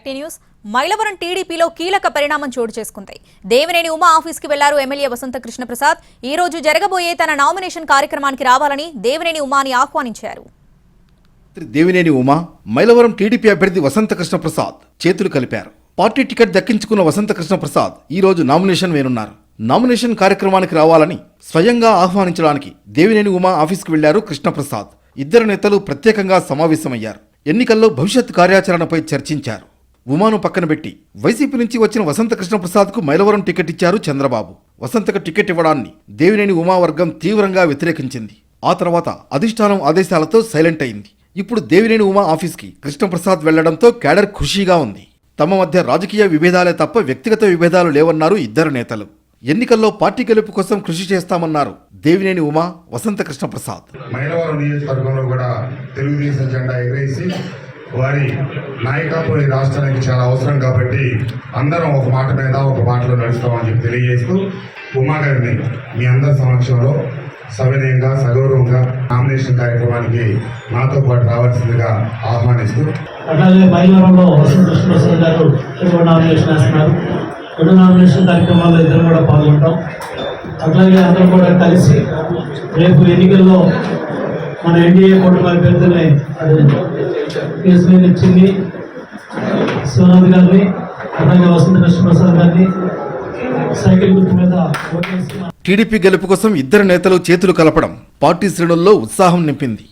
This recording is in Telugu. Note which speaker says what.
Speaker 1: న్యూస్. మైలవరం టీడీపీలో కీలక పరిణామం చోటు చేసుకుంది. దేవినేని ఉమా ఆఫీస్కి వెళ్ళారు ఎమ్మెల్యే వసంత కృష్ణప్రసాద్. ఈ రోజు జరగబోయే తన నామినేషన్ కార్యక్రమానికి రావాలని దేవినేని ఉమాని ఆహ్వానించారు.
Speaker 2: దేవినేని ఉమా మైలవరం టీడీపీ అభ్యర్థి వసంత కృష్ణప్రసాద్ చేతులు కలిపారు. పార్టీ టికెట్ దక్కించుకున్న వసంత కృష్ణప్రసాద్ ఈ రోజు నామినేషన్ వేనున్నారు నామినేషన్ కార్యక్రమానికి రావాలని స్వయంగా ఆహ్వానించడానికి దేవినేని ఉమా ఆఫీస్కి వెళ్ళారు కృష్ణప్రసాద్. ఇద్దరు నేతలు ప్రత్యేకంగా సమావేశమయ్యారు. ఎన్నికల్లో భవిష్యత్ కార్యాచరణపై చర్చించారు. ఉమాను పక్కన పెట్టి వైసీపీ నుంచి వచ్చిన వసంత కృష్ణప్రసాద్కు మైలవరం టికెట్ ఇచ్చారు చంద్రబాబు. వసంతకు టికెట్ ఇవ్వడాన్ని దేవినేని ఉమావర్గం తీవ్రంగా వ్యతిరేకించింది. ఆ తర్వాత అధిష్టానం ఆదేశాలతో సైలెంట్ అయింది. ఇప్పుడు దేవినేని ఉమా ఆఫీస్కి కృష్ణప్రసాద్ వెళ్ళడంతో క్యాడర్ ఖుషీగా ఉంది. తమ మధ్య రాజకీయ విభేదాలే తప్ప వ్యక్తిగత విభేదాలు లేవన్నారు ఇద్దరు నేతలు. ఎన్నికల్లో పార్టీ గెలుపు కోసం కృషి చేస్తామన్నారు దేవినేని ఉమా వసంత కృష్ణప్రసాద్.
Speaker 3: మైలవరం నియోజకవర్గంలో కూడా తెలుగుదేశం జెండా ఎగరేసి వారి నాయకత్వం ఈ రాష్ట్రానికి చాలా అవసరం కాబట్టి అందరం ఒక మాట మీద ఒక మాటలో నడుస్తామని చెప్పి తెలియజేస్తూ ఉమా గారిని మీ అందరి సమక్షంలో సవినయంగా సగౌరవంగా నామినేషన్ కార్యక్రమానికి నాతో పాటు రావాల్సిందిగా ఆహ్వానిస్తూ
Speaker 4: అట్లాగే మైలవరంలో వసంతకృష్ణ కృష్ణప్రసాద్ గారు రెండు నామినేషన్ వేస్తున్నారు. రెండు నామినేషన్ కార్యక్రమాల్లో ఇద్దరు కూడా పాల్గొంటాం. అట్లాగే అందరం కూడా కలిసి రేపు ఎన్నికల్లో మన ఎన్డీఏ కూటమి అభ్యర్థుల్ని అది ఇచ్చింది శివనాథ్ గారిని అలాగే వసంత కృష్ణప్రసాద్ గారిని సైకిల్ గుర్తు మీద
Speaker 2: టీడీపీ గెలుపు కోసం ఇద్దరు నేతలు చేతులు కలపడం పార్టీ శ్రేణుల్లో ఉత్సాహం నింపింది.